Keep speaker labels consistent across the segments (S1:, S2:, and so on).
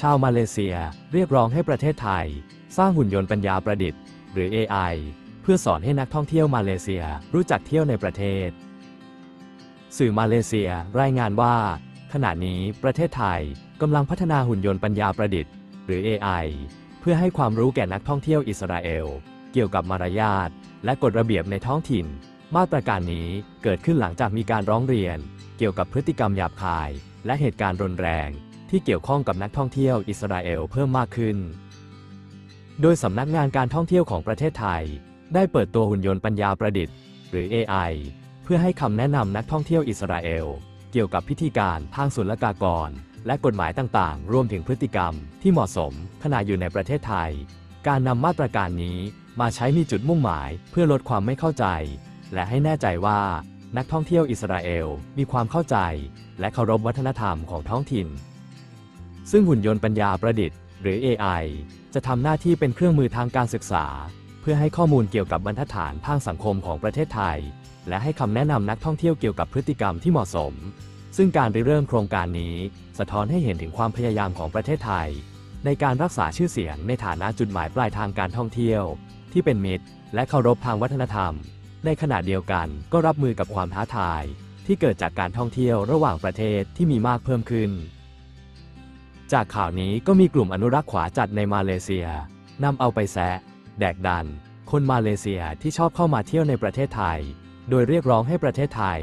S1: ชาวมาเลเซียเรียกร้องให้ประเทศไทย สร้างหุ่นยนต์ปัญญาประดิษฐ์ หรือ AI เพื่อสอนให้นักท่องเที่ยวมาเลเซียรู้จักเที่ยวในประเทศ สื่อมาเลเซียรายงานว่า ขณะนี้ประเทศไทยกำลังพัฒนาหุ่นยนต์ปัญญาประดิษฐ์ หรือ AI เพื่อให้ความรู้แก่นักท่องเที่ยวอิสราเอล เกี่ยวกับมารยาทและกฎระเบียบในท้องถิ่น มาตรการนี้เกิดขึ้นหลังจากมีการร้องเรียน เกี่ยวกับพฤติกรรมหยาบคาย และเหตุการณ์รุนแรง ที่เกี่ยวข้องกับนักท่องเที่ยวอิสราเอลเพิ่มมากขึ้น โดยสำนักงานการท่องเที่ยวของประเทศไทย ได้เปิดตัวหุ่นยนต์ปัญญาประดิษฐ์ หรือ AI เพื่อให้คำแนะนำนักท่องเที่ยวอิสราเอลเกี่ยวกับพิธีการทางศุลกากร และกฎหมายต่างๆ รวมถึงพฤติกรรมที่เหมาะสมขณะอยู่ในประเทศไทย การนำมาตรการนี้มาใช้มีจุดมุ่งหมายเพื่อลดความไม่เข้าใจ และให้แน่ใจว่านักท่องเที่ยวอิสราเอลมีความเข้าใจ และเคารพวัฒนธรรมของท้องถิ่น ซึ่งหุ่นยนต์ปัญญาประดิษฐ์ หรือ AI จะทำหน้าที่เป็นเครื่องมือทางการศึกษา เพื่อให้ข้อมูลเกี่ยวกับบรรทัดฐานทางสังคมของประเทศไทย และให้คำแนะนำนักท่องเที่ยวเกี่ยวกับพฤติกรรมที่เหมาะสม ซึ่งการริเริ่มโครงการนี้ สะท้อนให้เห็นถึงความพยายามของประเทศไทย ในการรักษาชื่อเสียงในฐานะจุดหมายปลายทางการท่องเที่ยว ที่เป็นมิตร และเคารพทางวัฒนธรรม ในขณะเดียวกันก็รับมือกับความท้าทาย ที่เกิดจากการท่องเที่ยวระหว่างประเทศที่มีมากเพิ่มขึ้น จากข่าวนี้ก็มีกลุ่มอนุรักษ์ขวาจัดในมาเลเซียนำเอาไปแซะ แดกดัน คนมาเลเซียที่ชอบเข้ามาเที่ยวในประเทศไทย โดยเรียกร้องให้ประเทศไทย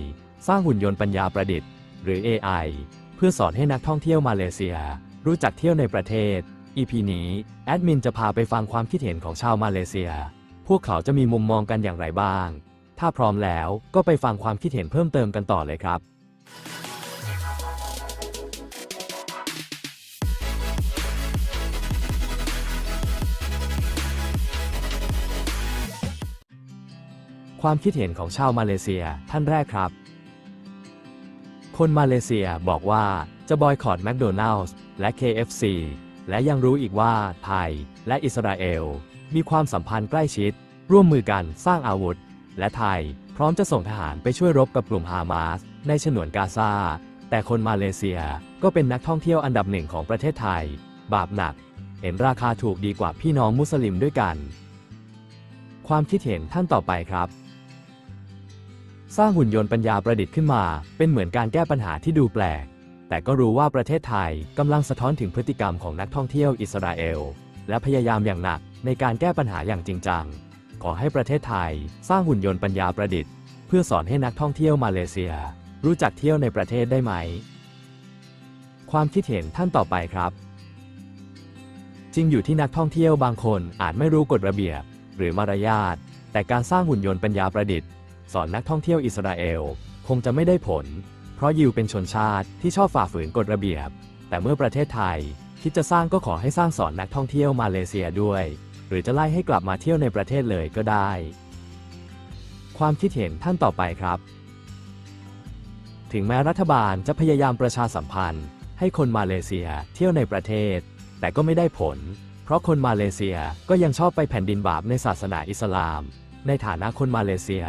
S1: สร้างหุ่นยนต์ปัญญาประดิษฐ์ หรือ AI เพื่อสอนให้นักท่องเที่ยวมาเลเซีย รู้จักเที่ยวในประเทศ EP นี้แอดมินจะพาไปฟังความคิดเห็นของชาวมาเลเซีย พวกเขาจะมีมุมมองกันอย่างไรบ้าง ถ้าพร้อมแล้วก็ไปฟังความคิดเห็นเพิ่มเติมกันต่อเลยครับ ความคิดเห็นของชาวมาเลเซียท่านแรกครับ คนมาเลเซียบอกว่าจะบอยคอรดแมคโดนัลล์และ KFC และยังรู้อีกว่าไทยและอิสราเอล มีความสัมพันธ์ใกล้ชิด ร่วมมือกันสร้างอาวุธ และไทยพร้อมจะส่งทหารไปช่วยรบกับกลุ่มฮามาสในฉนวนกาซา แต่คนมาเลเซียก็เป็นนักท่องเที่ยวอันดับหนึ่งของประเทศไทย บาปหนัก เห็นราคาถูกดีกว่าพี่น้องมุสลิมด้วยกัน ความคิดเห็นท่านต่อไปครับ สร้างหุ่นยนต์ปัญญาประดิษฐ์ขึ้นมา เป็นเหมือนการแก้ปัญหาที่ดูแปลก แต่ก็รู้ว่าประเทศไทยกำลังสะท้อนถึงพฤติกรรมของนักท่องเที่ยวอิสราเอล และพยายามอย่างหนักในการแก้ปัญหาอย่างจริงจัง ขอให้ประเทศไทย สร้างหุ่นยนต์ปัญญาประดิษฐ์ เพื่อสอนให้นักท่องเที่ยวมาเลเซีย รู้จักเที่ยวในประเทศได้ไหม ความคิดเห็นท่านต่อไปครับ จริงอยู่ที่นักท่องเที่ยวบางคนอาจไม่รู้กฎระเบียบ หรือมารยาทแต่การสร้างหุ่นยนต์ปัญญาประดิษฐ์ สอนนักท่องเที่ยวอิสราเอล คงจะไม่ได้ผล เพราะยิวเป็นชนชาติที่ชอบฝ่าฝืนกฎระเบียบ แต่เมื่อประเทศไทยคิดจะสร้างก็ขอให้สร้างสอนนักท่องเที่ยวมาเลเซียด้วย หรือจะไล่ให้กลับมาเที่ยวในประเทศเลยก็ได้ ความคิดเห็นท่านต่อไปครับ ถึงแม้รัฐบาลจะพยายามประชาสัมพันธ์ ให้คนมาเลเซียเที่ยวในประเทศ แต่ก็ไม่ได้ผล เพราะคนมาเลเซียก็ยังชอบไปแผ่นดินบาปในศาสนาอิสลาม ในฐานะคนมาเลเซีย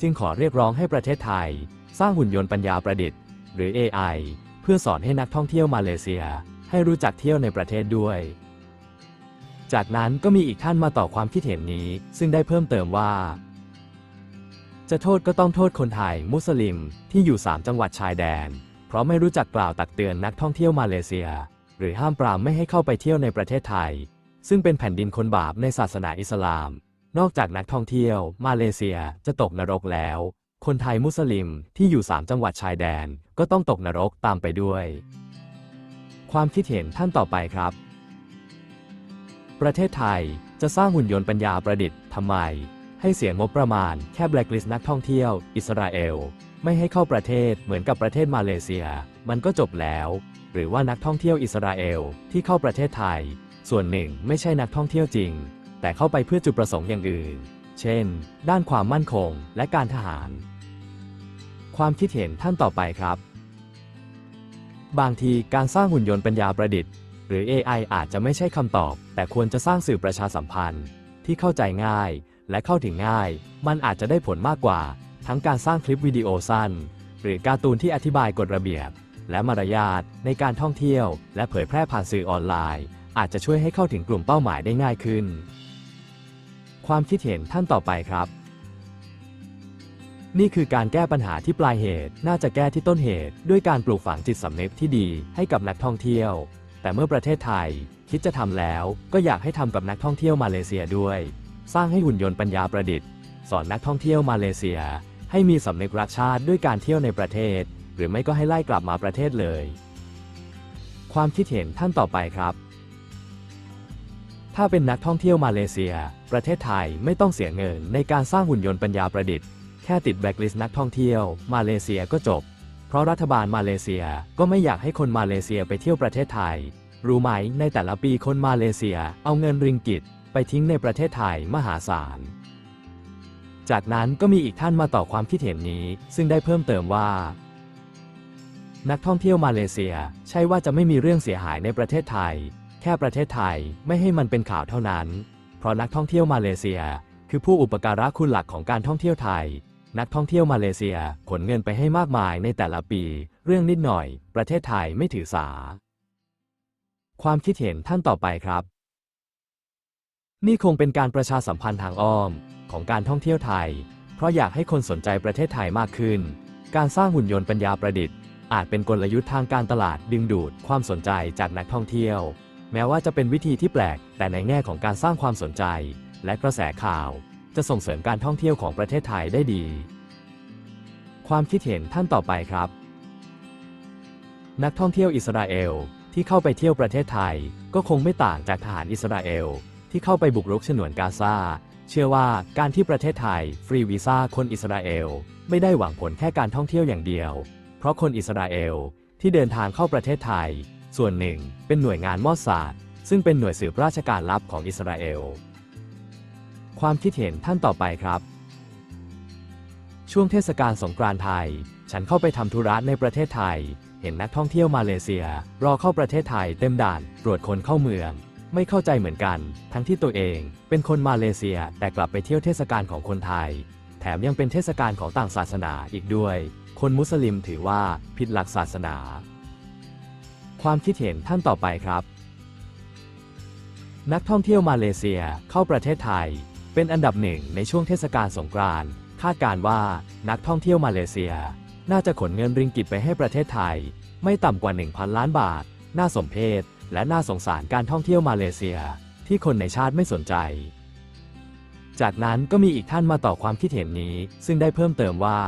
S1: จึงขอเรียกร้องให้ประเทศไทย สร้างหุ่นยนต์ปัญญาประดิษฐ์ หรือ AI เพื่อสอนให้นักท่องเที่ยวมาเลเซีย ให้รู้จักเที่ยวในประเทศด้วย จากนั้นก็มีอีกท่านมาต่อความคิดเห็นนี้ ซึ่งได้เพิ่มเติมว่า จะโทษก็ต้องโทษคนไทย มุสลิมที่อยู่ 3 จังหวัดชายแดน เพราะไม่รู้จักกล่าวตักเตือนนักท่องเที่ยวมาเลเซีย หรือห้ามปรามไม่ให้เข้าไปเที่ยวในประเทศไทย ซึ่งเป็นแผ่นดินคนบาปในศาสนาอิสลาม นอกจากนักท่องเที่ยว มาเลเซียจะตกนรกแล้ว คนไทยมุสลิมที่อยู่ 3 จังหวัดชายแดนก็ต้องตกนรกตามไปด้วย ความคิดเห็นท่านต่อไปครับ ประเทศไทยจะสร้างหุ่นยนต์ปัญญาประดิษฐ์ทำไม ให้เสียงบประมาณแค่แบล็คลิสต์นักท่องเที่ยว อิสราเอล ไม่ให้เข้าประเทศเหมือนกับประเทศมาเลเซีย มันก็จบแล้ว หรือว่านักท่องเที่ยวอิสราเอลที่เข้าประเทศไทย ส่วนหนึ่งไม่ใช่นักท่องเที่ยวจริง แต่เข้าไปเพื่อจุดประสงค์อย่างอื่น เช่น ด้านความมั่นคงและการทหาร ความคิดเห็นท่านต่อไปครับ บางทีการสร้างหุ่นยนต์ปัญญาประดิษฐ์ หรือ AI อาจจะไม่ใช่คำตอบ แต่ควรจะสร้างสื่อประชาสัมพันธ์ ที่เข้าใจง่ายและเข้าถึงง่าย มันอาจจะได้ผลมากกว่า ทั้งการสร้างคลิปวิดีโอสั้น หรือการ์ตูนที่อธิบายกฎระเบียบ และมารยาทในการท่องเที่ยว และเผยแพร่ผ่านสื่อออนไลน์ อาจจะช่วยให้เข้าถึงกลุ่มเป้าหมายได้ง่ายขึ้น ความคิดเห็นท่านต่อไปครับ นี่คือการแก้ปัญหาที่ปลายเหตุ น่าจะแก้ที่ต้นเหตุ ด้วยการปลูกฝังจิตสำนึกที่ดีให้กับนักท่องเที่ยว แต่เมื่อประเทศไทย คิดจะทำแล้ว ก็อยากให้ทำกับนักท่องเที่ยวมาเลเซียด้วย สร้างให้หุ่นยนต์ปัญญาประดิษฐ์ สอนนักท่องเที่ยวมาเลเซีย ให้มีสำนึกรักชาติด้วยการเที่ยวในประเทศ หรือไม่ก็ให้ไล่กลับมาประเทศเลย ความคิดเห็นท่านต่อไปครับ ถ้าเป็นนักท่องเที่ยวมาเลเซีย ประเทศไทยไม่ต้องเสียเงินในการสร้างหุ่นยนต์ปัญญาประดิษฐ์ แค่ติดแบล็คลิสต์นักท่องเที่ยวมาเลเซียก็จบ เพราะรัฐบาลมาเลเซียก็ไม่อยากให้คนมาเลเซียไปเที่ยวประเทศไทย รู้ไหมในแต่ละปีคนมาเลเซียเอาเงินริงกิตไปทิ้งในประเทศไทยมหาศาล จากนั้นก็มีอีกท่านมาต่อความคิดเห็นนี้ ซึ่งได้เพิ่มเติมว่า นักท่องเที่ยวมาเลเซีย ใช่ว่าจะไม่มีเรื่องเสียหายในประเทศไทย แค่ประเทศไทยไม่ให้มันเป็นข่าวเท่านั้น เพราะนักท่องเที่ยวมาเลเซีย คือผู้อุปการะคุณหลักของการท่องเที่ยวไทย นักท่องเที่ยวมาเลเซียขนเงินไปให้มากมายในแต่ละปี เรื่องนิดหน่อย ประเทศไทยไม่ถือสา ความคิดเห็นท่านต่อไปครับ นี่คงเป็นการประชาสัมพันธ์ทางอ้อมของการท่องเที่ยวไทย เพราะอยากให้คนสนใจประเทศไทยมากขึ้น การสร้างหุ่นยนต์ปัญญาประดิษฐ์อาจเป็นกลยุทธ์ทางการตลาดดึงดูดความสนใจจากนักท่องเที่ยว แม้ว่าจะเป็นวิธีที่แปลก แต่ในแง่ของการสร้างความสนใจ และกระแสข่าว จะส่งเสริมการท่องเที่ยวของประเทศไทยได้ดี ความคิดเห็นท่านต่อไปครับ นักท่องเที่ยวอิสราเอลที่เข้าไปเที่ยวประเทศไทย ก็คงไม่ต่างจากทหารอิสราเอลที่เข้าไปบุกรุกฉนวนกาซาเชื่อว่าการที่ประเทศไทย ฟรีวีซ่าคนอิสราเอลไม่ได้หวังผลแค่การท่องเที่ยวอย่างเดียว เพราะคนอิสราเอลที่เดินทางเข้าประเทศไทย ส่วนหนึ่งเป็นหน่วยงานมอสซาดซึ่งเป็นหน่วยสืบราชการลับของอิสราเอล ความคิดเห็นท่านต่อไปครับ ช่วงเทศกาลสงกรานต์ไทย ฉันเข้าไปทำธุระในประเทศไทย เห็นนักท่องเที่ยวมาเลเซีย รอเข้าประเทศไทยเต็มด่านตรวจคนเข้าเมือง ไม่เข้าใจเหมือนกัน ทั้งที่ตัวเองเป็นคนมาเลเซียแต่กลับไปเที่ยวเทศกาลของคนไทย แถมยังเป็นเทศกาลของต่างศาสนาอีกด้วย คนมุสลิมถือว่าผิดหลักศาสนา ความคิดเห็นท่านต่อไปครับ นักท่องเที่ยวมาเลเซียเข้าประเทศไทย เป็นอันดับหนึ่งในช่วงเทศกาลสงกรานต์คาดการว่านักท่องเที่ยวมาเลเซีย น่าจะขนเงินริงกิตไปให้ประเทศไทย ไม่ต่ำกว่า 1,000 ล้านบาท น่าสมเพชและน่าสงสารการท่องเที่ยวมาเลเซีย ที่คนในชาติไม่สนใจ จากนั้นก็มีอีกท่านมาต่อความคิดเห็นนี้ ซึ่งได้เพิ่มเติมว่า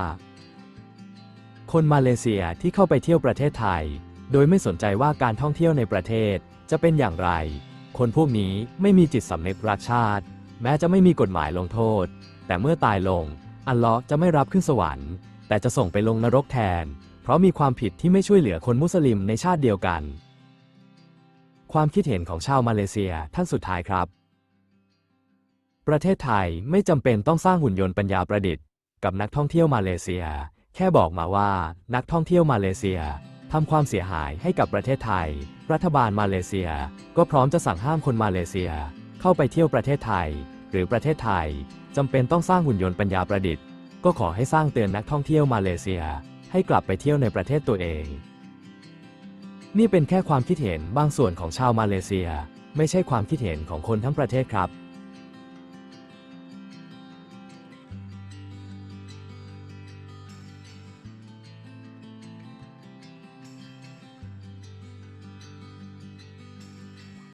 S1: คนมาเลเซียที่เข้าไปเที่ยวประเทศไทย โดยไม่สนใจว่าการท่องเที่ยวในประเทศจะเป็นอย่างไร คนพวกนี้ไม่มีจิตสำนึกรักชาติ แม้จะไม่มีกฎหมายลงโทษ แต่เมื่อตายลง อัลเลาะห์จะไม่รับขึ้นสวรรค์ แต่จะส่งไปลงนรกแทน เพราะมีความผิดที่ไม่ช่วยเหลือคนมุสลิมในชาติเดียวกัน ความคิดเห็นของชาวมาเลเซียท่านสุดท้ายครับ ประเทศไทยไม่จำเป็นต้องสร้างหุ่นยนต์ปัญญาประดิษฐ์กับนักท่องเที่ยวมาเลเซีย แค่บอกมาว่านักท่องเที่ยวมาเลเซีย ทำความเสียหายให้กับประเทศไทย รัฐบาลมาเลเซีย ก็พร้อมจะสั่งห้ามคนมาเลเซีย เข้าไปเที่ยวประเทศไทย หรือประเทศไทยจำเป็นต้องสร้างหุ่นยนต์ปัญญาประดิษฐ์ ก็ขอให้สร้างเตือนนักท่องเที่ยวมาเลเซีย ให้กลับไปเที่ยวในประเทศตัวเอง นี่เป็นแค่ความคิดเห็นบางส่วนของชาวมาเลเซีย ไม่ใช่ความคิดเห็นของคนทั้งประเทศครับ